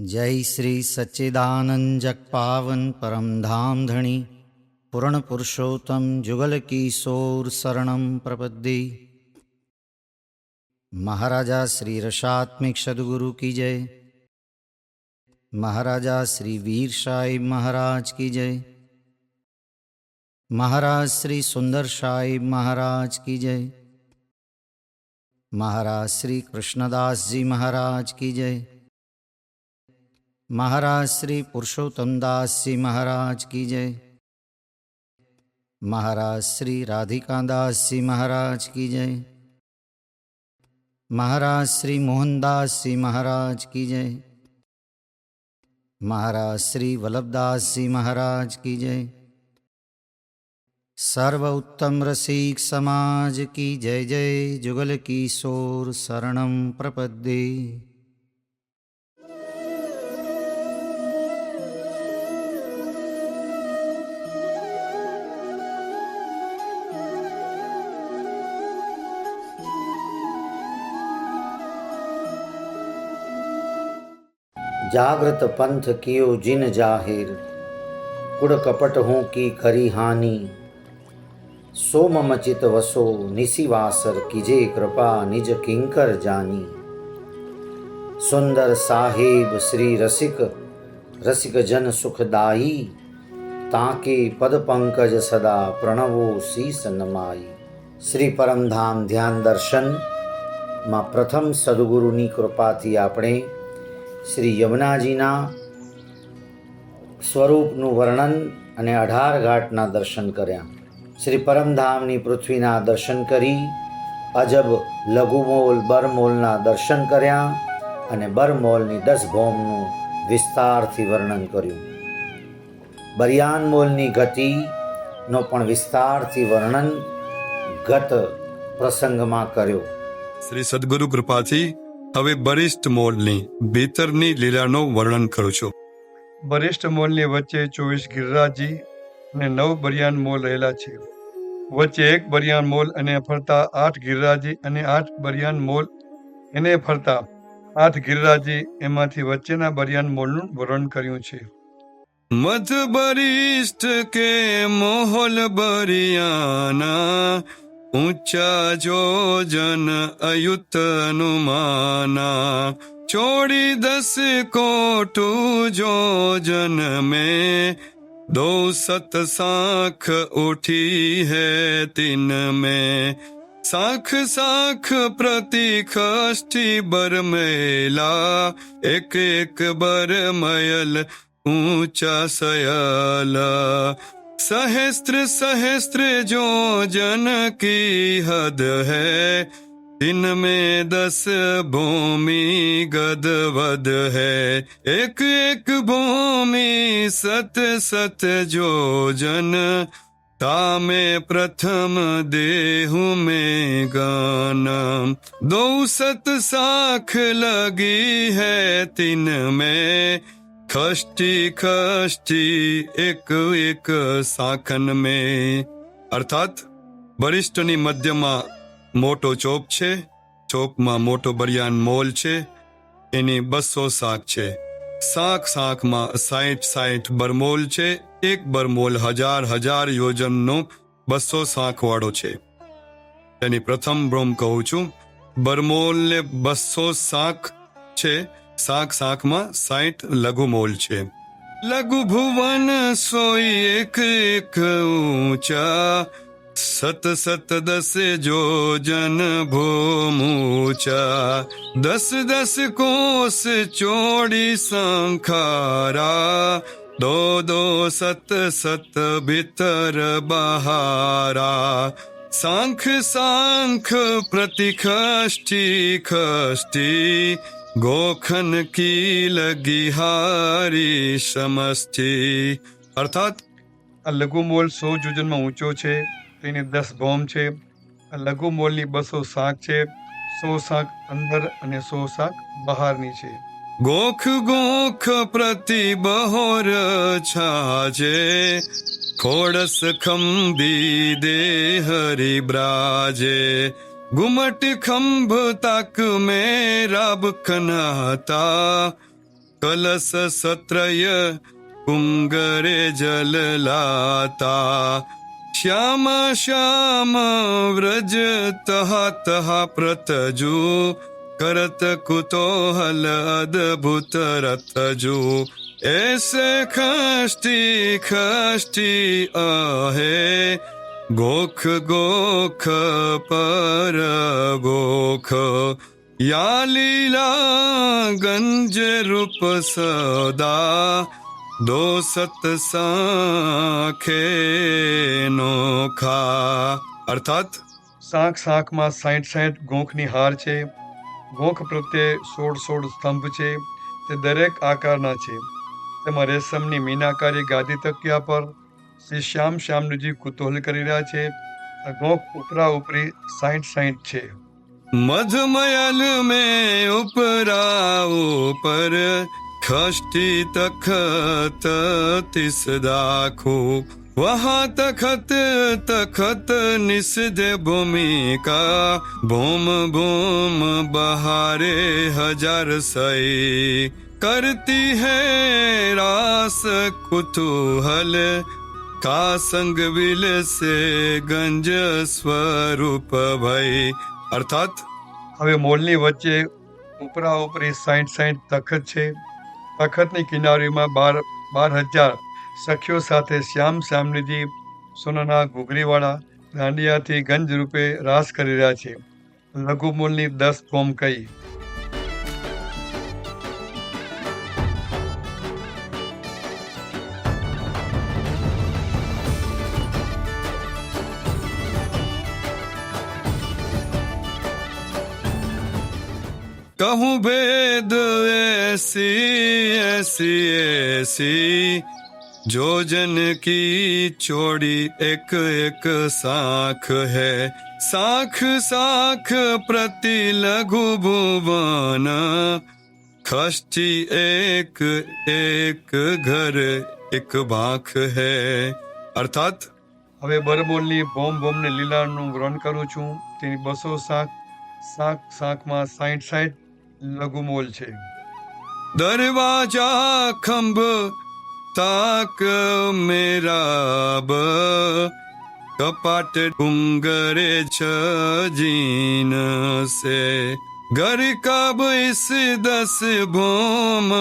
जय श्री सच्चिदानंद पावन परम धाम धणी पूर्ण पुरुषोत्तम जुगल किशोर शरणम प्रपद्ये। महाराजा श्री रसात्मिक सदगुरु की जय। महाराजा श्री वीर साहिब महाराज की जय। महाराज श्री सुंदर साहिब महाराज की जय। महाराज श्री कृष्णदास जी महाराज की जय। મહારાજ શ્રી પુરુષોત્તમદાસજી મહારાજ કી જય. મહારાજ શ્રી રાધિકાદાસજી મહારાજ કી જય. મહારાજ શ્રી મોહનદાસજી મહારાજ કી જય. મહારાજ શ્રી વલ્લભદાસજી મહારાજ કી જય. સર્વ ઉત્તમ રસિક સમાજ કી જય જય જુગલ કિશોર શરણમ પ્રપદ્યે. જાગૃત પંથ કિયો જિન જાહેર કુડ કપટ હું કી કરી હાનિ. સો મમચિત વસો, નિસિવાસર કીજે કૃપા નિજ કિંકર જાની. સુંદર સાહેબ શ્રી રસિક રસિક જન સુખદાયી, તાકે પદ પંકજ સદા પ્રણવો શીસ નમાઈ. શ્રી પરમધામ ધ્યાન દર્શનમાં પ્રથમ સદગુરુની કૃપાથી આપણે શ્રી યમુનાજીના સ્વરૂપનું વર્ણન અને અઢાર ઘાટના દર્શન કર્યા. શ્રી પરમધામની પૃથ્વીના દર્શન કરી, અજબ લઘુમોલ બરમોલના દર્શન કર્યા અને બરમોલની દસ ભોમનું વિસ્તારથી વર્ણન કર્યું. બરિયાનમોલની ગતિનો પણ વિસ્તારથી વર્ણન ગત પ્રસંગમાં કર્યો. શ્રી સદગુરુ કૃપાથી હવે બરિષ્ઠ મોલની ભીતરની લીલાનું વર્ણન કરું છું. બરિષ્ઠ મોલની વચ્ચે ચોવીસ ગિરરાજી અને નવ બરિયાન મોલ રહેલા છે. વચ્ચે એક બરિયાન મોલ અને ફરતા આઠ ગિરરાજી અને આઠ બરિયાન મોલ એને ફરતા આઠ ગિરરાજી એમાંથી વચ્ચેના બરિયાન મોલનું વર્ણન કર્યું છે. મધ બરિષ્ઠ કે મોહલ બરિયાના ઊંચા જોજન અયુત અનુમાના ચોડી દસ કોટુ જોજન में दो सत साख उठी है तिन में साख साख प्रति खष्टी बर मेला एक एक बर मयल ऊंचा सयल सहस्त्र सहस्त्र जो जन की हद है, इनमें दस भूमि गदवद है। एक एक भूमि सत सत जो जन, तामे प्रथम देहु में गाना। दो सत साख लगी है तिन में ખષ્ટી ખષ્ટી એક એક સાખન મેં. અર્થાત બરિષ્ઠની મધ્યમાં મોટો ચોપ છે, ચોપમાં મોટો બરિયાન મોલ છે, એની બસો શાખ છે. શાક શાખમાં સાઠ સાઠ બરમોલ છે, એક બરમોલ હજાર હજાર યોજનનો બસો શાકવાળો છે. એની પ્રથમ બ્રોમ કહું છું, બરમોલને બસો શાખ છે શાક શાકમાં સાઠ લઘુ મોલ છે. લઘુ ભુવન સોઈ એક એક ઊંચા, સત સત દસ જો જન ભોમૂચા, દસ દસ કોસ ચોડી સંખારા, દો દો સત સત ભીતર બહારા. સાંખ સાંખ પ્રતિ ખષ્ટી ખષ્ટી ગોખન કી લગી હારી સમષ્ટિ અર્થાત, આ લઘુ મોલ સો જોજનમાં ઊંચો છે, તેની દસ ભોમ છે, આ લઘુ મોલની બસો શાક છે, સો શાક અંદર અને સો શાક બહારની છે. ગોખ ગોખ પ્રતિ બહોર છાજે, ખોડસ ખંભી દે હરી બ્રાજે ગુમટ ખંભ તક મેં રબ કનાતા કલશ સત્રય કુંગરે જલ લાતા શ્યામ શ્યામ વ્રજ તહ તહ પ્રતજુ કરત કુતોહલ અદભુત રથજુ એસે ખષ્ટી ખષ્ટી અહે ગોખ ગોખ પર ગોખ, યા લીલા ગંજ રૂપ સદા દો સત સાખે નોખા. અર્થાત શાંખ શાંખમાં સાઠ સાઠ ગોંખની હાર છે. ગોંખ પ્રત્યે સોળ સોળ સ્તંભ છે. તે દરેક આકારના છે. તેમાં રેશમની મીનાકારી ગાદી તકિયા પર શ્રી શ્યામ શ્યામનુજી કુતૂહલ કરી રહ્યા છે આ ગોંખ ઉપરા ઉપરી સાઠ સાઠ છે મધમયલ में उपरा ऊपर खष्टी तखत तिस दाखो वहाँ तखत तखत निषद भूमिका भूम भूम बहारे हजार सई करती है रास कुतूहल કા સંગ વિલસે ગંજ સ્વરૂપ ભય અર્થાત? હવે મોલની વચ્ચે ઉપરા ઉપરી સાઈઠ સાઈઠ તખત છે. તખતની કિનારીમાં બાર બાર હજાર સખીઓ સાથે શ્યામ શ્યામનીજી સોનાના ઘૂઘરીવાળા દાંડિયાથી ગંજ રૂપે રાસ કરી રહ્યા છે. લઘુમૂલની દસ કોમ કહી. कहूँ भेद ऐसी ऐसी ऐसी जो जन की चोड़ी एक एक साख है साख साख प्रति लघु भुवन खष्टी एक एक घर एक भाख है अर्थात હવે બરમોલની બોમ બોમને લીલાનું વર્ણન કરું છું તેની બસો શાક શાક શાકમાં સાઠ સાઠ લઘુમોલ છે. દરવાજા ખંભ તાક મેરાબ, કપાટ ડુંગરે છજીન સે. ઘર કબ ઇસ દસ ભોમ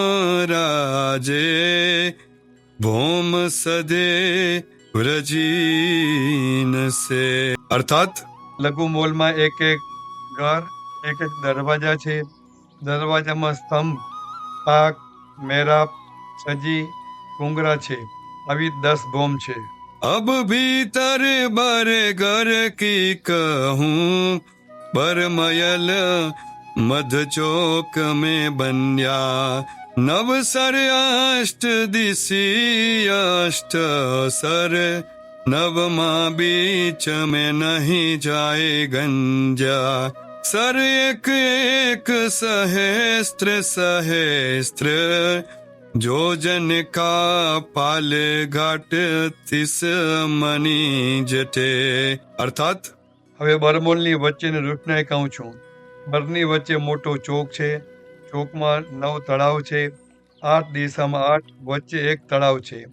રાજે, ભોમ સદે વ્રજીન સે. અર્થાત લઘુ મોલમાં એક એક ઘર, એક એક દરવાજા છે. દરવાજામાં સ્તંભ, પાક મેરાપ સજી કુંગરા છે. આવી દસ ભોમ છે. અબ ભીતર બર ઘર કી કહું, બરમયલ મધ ચોક મેં બન્યા. નવ સર અષ્ટ દિશી અષ્ટ સર, નવમાં બીચ મેં નહીં જાય ગંજા. સર એક એક સહેસ્ત્ર સહેસ્ત્ર જોજન કા પાલ ઘાટ તિસ મની જટે અર્થાત હવે બરમોલની વચ્ચેની રૂપનાયિકા કહું છું. બરની વચ્ચે મોટો ચોક છે. ચોકમાં નવ તળાવ છે. આઠ દિશામાં આઠ, વચ્ચે એક તળાવ છે.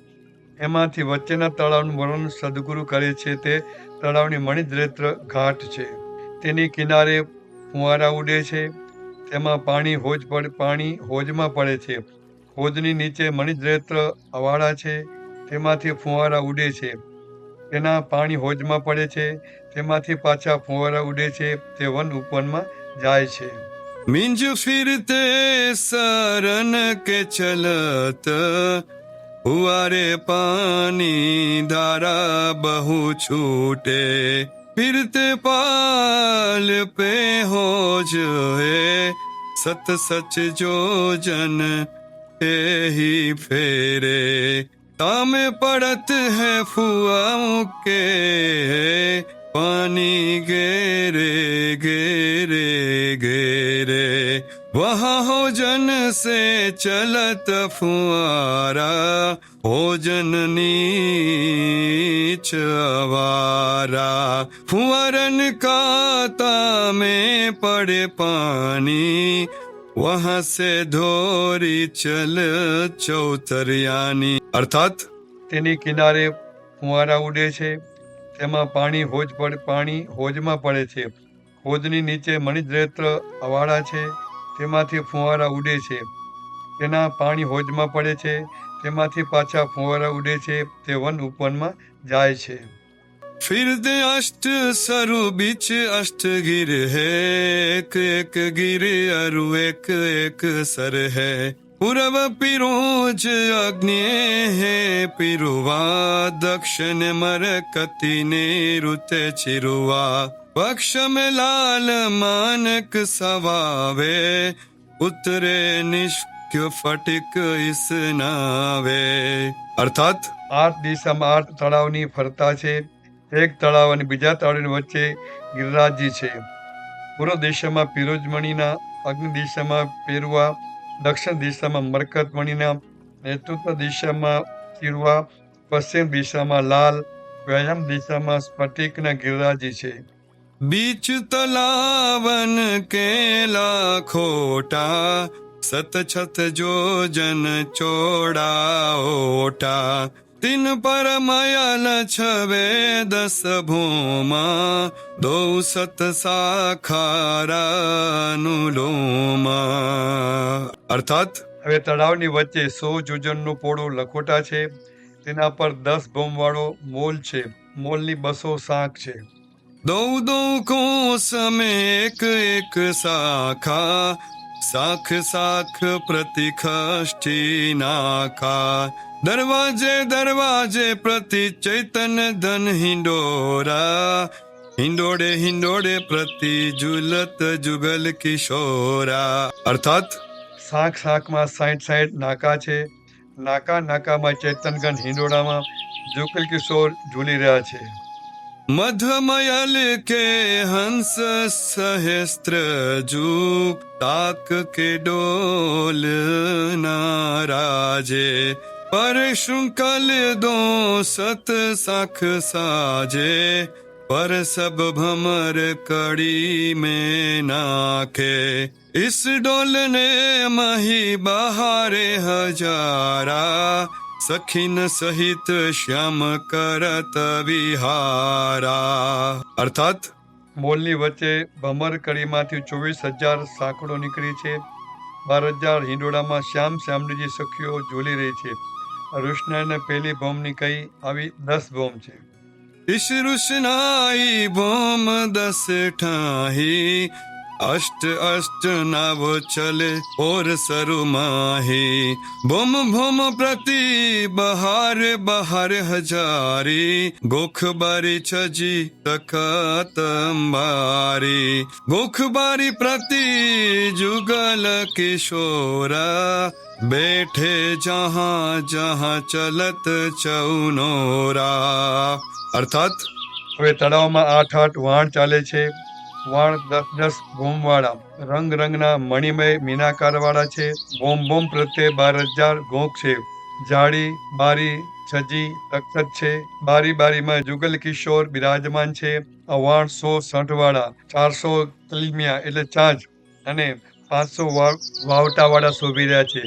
એમાંથી વચ્ચેના તળાવનું વર્ણન સદગુરુ કરે છે તે તળાવની મણિદ્રેત્ર ઘાટ છે. તેની કિનારે ફુવારા ઉડે છે. તેમાં પાણી હોજ પડે, પાણી હોજમાં પડે છે. હોજની નીચે મણિદ્રેત્ર અવાળા છે. તેમાંથી ફુવારા ઉડે છે. તેના પાણી હોજમાં પડે છે. તેમાંથી પાછા ફુવારા ઉડે છે. તે વન ઉપવનમાં જાય છે. મિંજ ફિરતે સરન કે ચલત હુઆરે પાણી ધારા બહુ છૂટે. फिरते पाल पे हो है सत सच जो जन के ही फेरे। ताम पड़त है फुआओं के, पानी गेरे गेरे गेरे। वहाँ हो जन से चलत फुआरा ભોજનની છવારા ફુવરન કાતા મેં પડે પાણી, વહસે ધોરી ચલ ચૌતરિયાની. અર્થાત તેની કિનારે ફુવારા ઉડે છે, તેમાં પાણી હોજ પડે, પાણી હોજમાં પડે છે. હોજની નીચે મણિદ્રેત્ર અવાળા છે, તેમાંથી ફુવારા ઉડે છે. તેના પાણી હોજમાં પડે છે તેમાંથી પાછા ફુવારા ઉડે છે, તે વન ઉપવનમાં જાય છે. ફિરદે અષ્ટ સરુ બીચ અષ્ટ ગીર હે, એક એક ગીર અરુ, એક એક સર હે. પૂરવ પિરોજ અગ્નિ હે, પિરુવા દક્ષિણ મર કતિને ઋતે ચિરુવા પક્ષમ લાલ માનક સવાવે, ઉતરે નિષ્ક મૃત્યુ ફટિક ઈસનાવે અર્થાત? આઠ દિશામાં આઠ તળાવની ફરતા છે. એક તળાવ અને બીજા તળાવની વચ્ચે ગિરરાજી છે. પૂર્વ દિશામાં પિરોજમણીના અગ્નિ દિશામાં પેરવા દક્ષિણ દિશામાં મરકતમણીના નેતૃત્વ દિશામાં ચીરવા પશ્ચિમ દિશામાં લાલ વ્યાયામ દિશામાં સ્ફટિકના ગિરરાજી છે. બીચ તલાવન કેલા ખોટા सत छत जो जन चौड़ा ओटा तीन पर मयल छवे दस भूमा दो सत साखारानुलोमा अर्थात હવે તળાવની વચ્ચે સો જુજનનું પોળું લખોટા છે તેના પર દસ ભોમવાળો મોલ છે મોલની બસો શાંખ છે दो दो कोस में एक एक સાખ સાખ પ્રતિખષ્ઠિનાકા દરવાજે દરવાજે પ્રતિ ચૈતન ધન હિંડોરા. હિંડોડે હિંડોડે પ્રતિ જુલત જુગલ કિશોરા. અર્થાત શાક શાકમાં સાઈડ સાઈડ નાકા છે. નાકા નાકામાં ચેતનગન હિંડોળામાં જુગલ કિશોર ઝૂલી રહ્યા છે. मधमयल के हंस सहस्त्र जूक ताक के डोल नाराजे पर शुंकल दो सत साख साजे, पर सब भमर कड़ी में नाखे। इस डोल ने मही बहारे हजारा સખીન સહિત શ્યામ કરત વિહારા. અર્થાત મોલની વચ્ચે ભમર કડીમાંથી ચોવીસ હજાર સાંકડો નીકળી છે. બાર હજાર હિંડોળામાં શ્યામ શ્યામડીજી સખીઓ ઝૂલી રહી છે. ઋષ્ણાને પહેલી ભોમની કહી આવી દસ ભોમ છે. ઈશ ઋષનાઈ ભોમ દસ ઠાહી અષ્ટ અષ્ટ નાવ ચલે ઓર સરુ માહે ભૂમ ભૂમ પ્રતિ બહાર બહાર હજારી ગોખ બારી છજી તખત અંબારી ગોખ બારી પ્રતિ જુગલ કિશોરા બેઠે જહાં જહાં ચલત ચૌનોરા અર્થાત હવે તળાવમાં આઠ આઠ વાણ ચાલે છે. વાણ દસ ભોમવાળા રંગ રંગના મણિમય મીનાકારવાળા છે. બોમ બોમ પ્રત્યે બાર હજાર ગોખ છે. જાડી બારી, છજી તખત છે. બારી બારીમાં જુગલ કિશોર બિરાજમાન છે. અવાણ સો સઠ વાળા ચારસો કલમિયા એટલે ચાંચ અને પાંચસો વાવટા વાળા શોભી રહ્યા છે.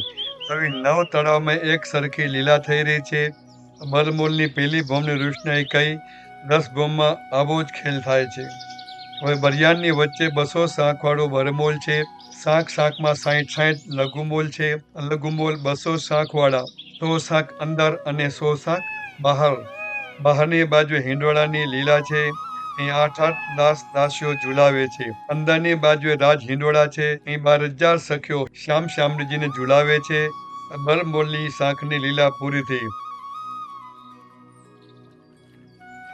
હવે નવ તળાવમાં એક સરખી લીલા થઈ રહી છે. બરમૂલની પેલી ભોમની રોશનાઈ કઈ દસ ભોમમાં આવો જ ખેલ થાય છે. હવે બરિયાનની વચ્ચે બસો શાંખવાળો વરમોલ છે. શાંખ શાંખમાં સાઠ સાઠ લઘુમોલ છે. લઘુમોલ બસો શાંખવાળા સો શાંખ અંદર અને સો શાંખ બહાર. બહારની બાજુ હિંડોળાની લીલા છે. અહીં આઠ આઠ દાસ દાસીઓ ઝુલાવે છે. અંદરની બાજુએ રાજ હિંડોળા છે. અહીં બાર હજાર સખીઓ શ્યામ શ્યામજીને ઝુલાવે છે. બરમોલની શાંખની લીલા પૂરી થઈ.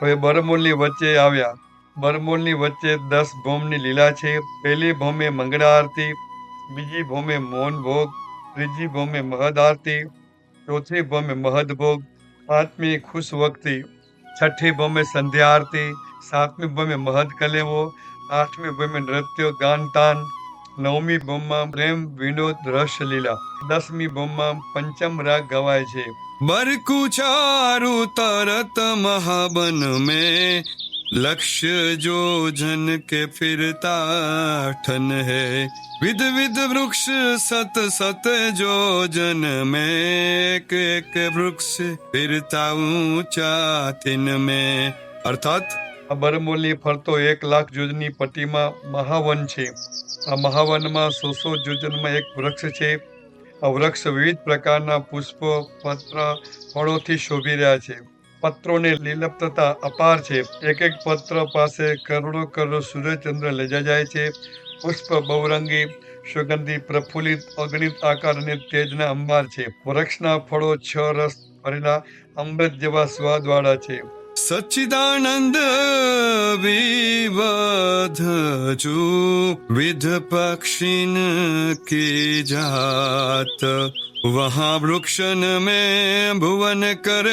હવે બરમોલની વચ્ચે આવ્યા. બરબોલની વચ્ચે દસ ભોમની લીલા છે. પહેલી ભોમે મંગળા આરતી, બીજી ભોમે મૌન ભોગ, ત્રીજી ભોમે મહદ આરતી, ચોથી ભોમે મહદ ભોગ, પાંચમી ખુશ વખતી, છઠ્ઠી ભોમે સંધ્યા આરતી, સાતમી ભોમે મહદ કલેવો, આઠમી ભોમે નૃત્યો, ગાન, તાન, નવમી ભોમમાં પ્રેમ, વિનોદ, રસ, લીલા. દસમી ભોમમાં પંચમ રાગ ગવાય છે. બરકુચારું તરત મહાબન મેં लक्ष्य जो जन के फिरता ठन है विध विध वृक्ष सत सत जो जन में एक एक वृक्ष फिरता ऊंचा तिन में अर्थात આ બરમોલની ફરતો એક લાખ જોજની પટ્ટીમાં મહાવન છે આ મહાવનમાં સો સો જોજનમાં એક વૃક્ષ છે આ વૃક્ષ વિવિધ પ્રકારના પુષ્પો પત્ર ફળોથી શોભી રહ્યા છે પત્રોની લીલપ્તતા અપાર છે. એક એક પત્ર પાસે કરોડો કરોડો સૂર્યચંદ્ર લજા જાય છે. પુષ્પ બહુરંગી, સુગંધી પ્રફુલ્લિત, અગણિત આકાર અને તેજના અંબાર છે. વૃક્ષના ફળો છ રસ ભરેલા અમૃત જેવા સ્વાદવાળા છે. સચ્ચિદાનંદ વિવધજુ વિધ પક્ષીન કે જાત વહા વૃક્ષન મે ભુવન કર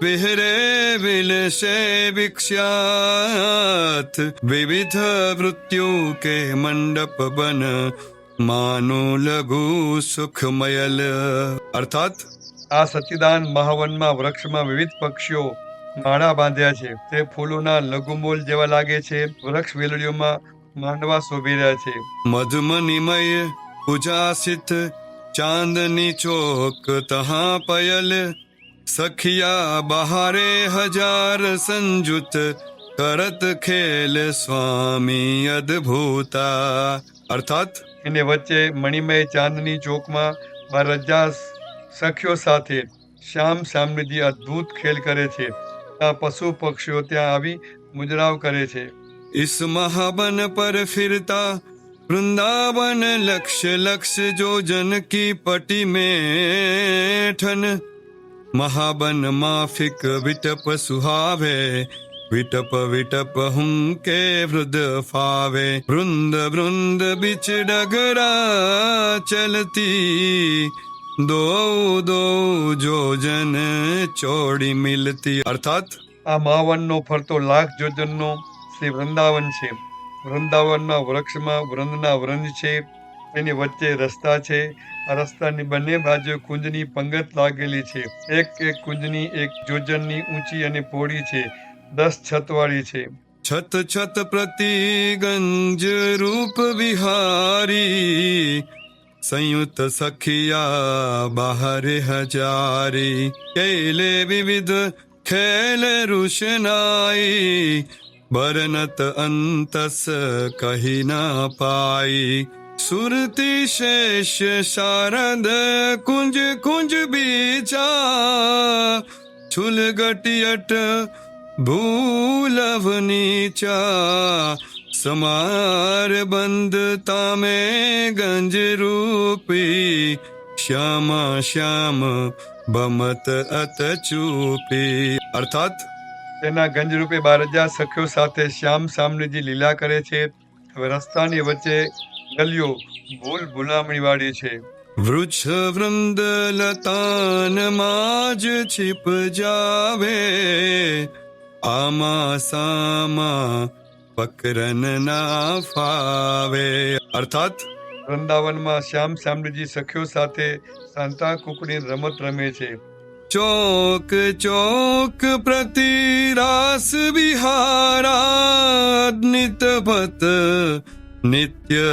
વિહરે વિલશે વિક્ષ્યાત વિવિધ વૃત્યુ કે મંડપ બન માનો લઘુ સુખમયલ અર્થાત આ સચ્ચિદાન મહાવનમાં વૃક્ષમાં વિવિધ પક્ષીઓ માળા બાંધ્યા છે. તે ફૂલોના લઘુમૂલ જેવા લાગે છે. વૃક્ષ વેલડીઓમાં માંડવા શોભી રહ્યા છે. મધમનિમય પૂજાસિત ચાંદની ચોક તહા પયલ. સખિયા બહારે હજાર સંજુત કરત ખેલ સ્વામી અદ્ભુતા. અર્થાત એને વચ્ચે મણિમય ચાંદની ચોકમાં મારા રજા સખીઓ સાથે શ્યામ સામનીજી અદ્ભુત ખેલ કરે છે. પશુ પક્ષીઓ ત્યાં આવી મુજરાવ કરે છે. ઇસ મહાબન પર ફિરતા વૃંદાવન લક્ષ લક્ષ જો જન કી પટી મેઠન મહાબન માફિક વિટપ સુહાવે વિટપ વિટપ હું કે વૃદ ફાવે વૃંદ વૃંદ બીચ ડગરા ચલતી દો દો જોજન ચોડી મિલતી. અર્થાત આ માવનનો ફરતો લાખ જોજનનો શ્રી વૃંદાવન છે. વૃંદાવનના વૃક્ષમાં વૃંદના વૃંદ છે. એની વચ્ચે રસ્તા છે. આ રસ્તાની બંને બાજુ કુંજની પંગત લાગેલી છે. એક એક કુંજની એક જોજનની ઊંચી અને પોળી છે. દસ છતવાળી છે. છત છત પ્રતિ ગંજ રૂપ વિહારી. संयुक्त सखिया बाहर हजारी केले विविध खेल रुशनाई बरनत अंतस कही न पाई सुरति शेष शारद कुंज कुंज बीचा छुल गटियट भूलव नीचा સમાર બંધ તામે ગંજરૂપી શ્યામ શ્યામ ભમત અત ચૂપી. અર્થાત તેના ગંજરૂપે બાર હજાર સખ્યો સાથે શ્યામ સામનેજી લીલા કરે છે. હવે રસ્તાની વચ્ચે ગલીઓ ભૂલ ભૂલામણીવાળી છે. વૃક્ષ વૃંદ લતાનમાં જ છીપ જાવે. આમાં સામાં પકરન ના ફાવે અર્થાત વૃંદાવનમાં શ્યામ શ્યામજી સખ્યો સાથે સાંતા કુકડી રમત રમે છે. ચોક ચોક પ્રતિ રાસ વિહારા નિત ભત નિત્ય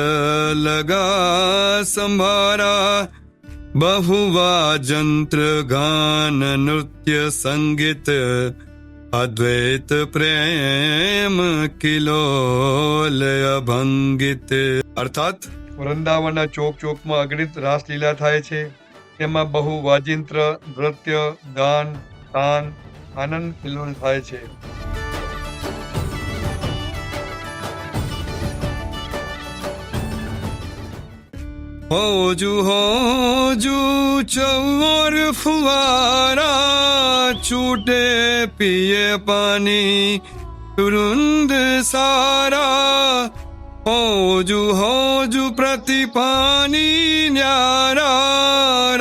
લગા સંભારા. બહુવા જંત્ર ગાન નૃત્ય સંગીત અદ્વૈત પ્રેમ કિલોલ અભંગિત અર્થાત વૃંદાવનના ચોક ચોકમાં અગણિત રાસલીલા થાય છે. તેમાં બહુ વાજિંત્ર, નૃત્ય ગાન તાન, આનંદ કિલોલ થાય છે. হজু হজু চৌর ফুয়ারা ছুটে পিয়ে পানি তুরুন্দ সারা হজু হজু প্রতি পানি ন্যারা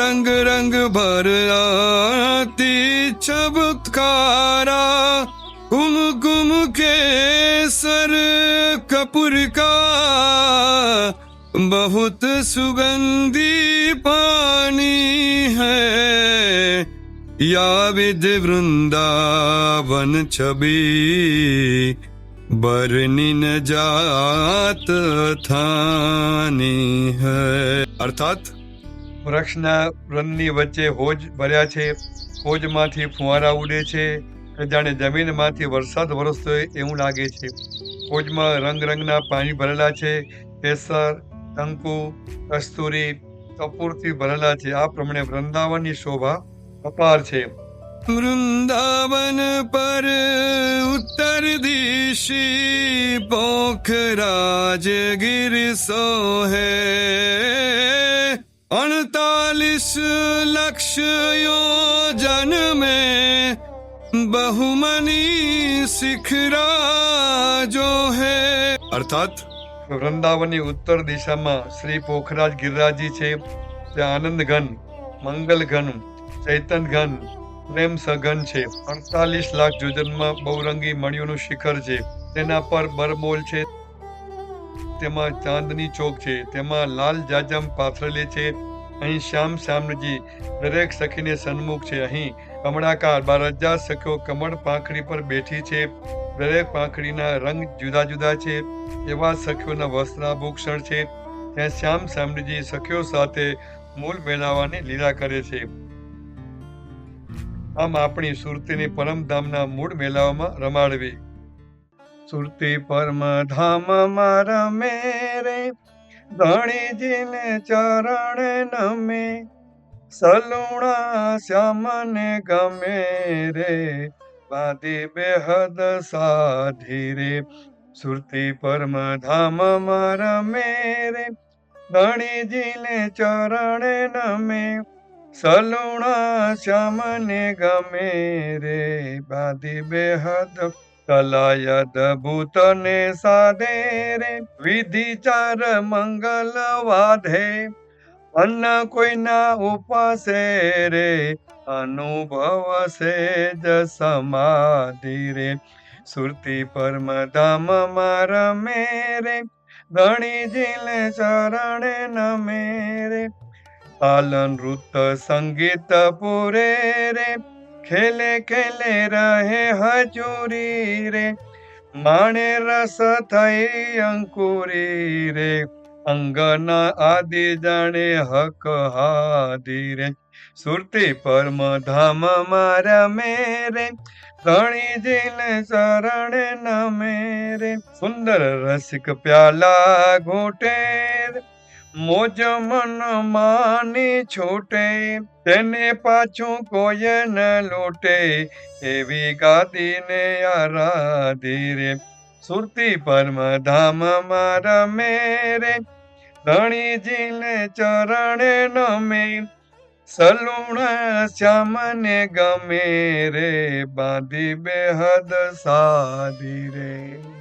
রঙ্গ রঙ্গ ভর আতি চবৎকারা কুম কুম কেসর কপুর কা बहुत सुगंधी पानी है या विध वृंदावन छवि बरनी न जात थानी है અર્થાત વૃક્ષના રનની વચ્ચે હોજ ભર્યા છે હોજમાંથી ફુવારા ઉડે છે કે જાણે જમીનમાંથી વરસાદ વરસતો હોય એવું લાગે છે હોજમાં રંગ રંગના પાણી ભરેલા છે કેસર કંકુ કસ્તુરી કપૂરથી ભરેલા છે આ પ્રમાણે વૃંદાવનની શોભા અપાર છે વૃંદાવન પર ઉત્તર દિશી પોખરાજ ગિર સોહે અડતાલીસ લક્ષ યોજન में बहुमनी शिखरा जो है અર્થાત વૃંદાવનની ઉત્તર દિશામાં શ્રી પોખરાજ ગિરરાજી છે. ત્યાં આનંદ ઘન, મંગલ ઘન, ચૈતન ઘન, પ્રેમ સઘન છે. અડતાલીસ લાખ જોજનમાં બહુરંગી મણિયોનું શિખર છે. તેના પર બરબોલ છે. તેમાં ચાંદની ચોક છે. તેમાં લાલ જાજમ પાથરેલી છે. અહીં શ્યામ શ્યામજી, દરેક સખીને સન્મુખ છે. અહીં કમળાકાર બાર હજાર સખીઓ કમળ પાંખડી પર બેઠી છે. દરેક પાંખડીના રંગ જુદા જુદા છે, એવા સખીઓના વસ્ત્રાભૂષણ છે, ત્યાં શ્યામ શ્યામજી સખીઓ સાથે મૂળ મેળવવાની લીલા કરે છે. આમ આપણી સુરતીની પરમધામના મૂળ મેળાઓમાં રમાડવી. સુરતી પરમ ધામમાં રમે રે, ધણીજીને ચરણ નમે, સલુણા શ્યામને ગમે રે. બાદી બેહદ સાધી રે સુરતી પરમ ધામમાં રમે રે ધણીજીને ચરણે નમે. સલુણા શ્યામને ગમે રે. બાદી બેહદ કલાયદ ભૂતને સાધે રે. વિધિ ચાર મંગલ વાધે. અન્ન કોઈના ઉપાસે રે. અનુભવ જ સમાધિ રે. સુરતી પરમ ધામ રમે રે ધણી જીલે ચરણ નમે રે. પાલન નૃત સંગીત પૂરે રે, ખેલે ખેલે રહે હજુરી રે. માણે રસ થઈ અંકુરી રે, અંગના આદિ જાણે હક હાદી રે. સુરતી પરમ ધામ મારા મેરે ધણી જીલ શરણ ન મેરે સુંદર રસિક પ્યાલા ઘોટે મોજ મન માની છૂટે, તેને પાછું કોઈ ન લૂટે, એવી ગાદીને આરાધી રે. સુરતી પરમ ધામ મારા મેરે ધણી જીલ ચરણ નમે સલુણ શ્યામને ગમે રે બાંધી બેહદ સાધી રે.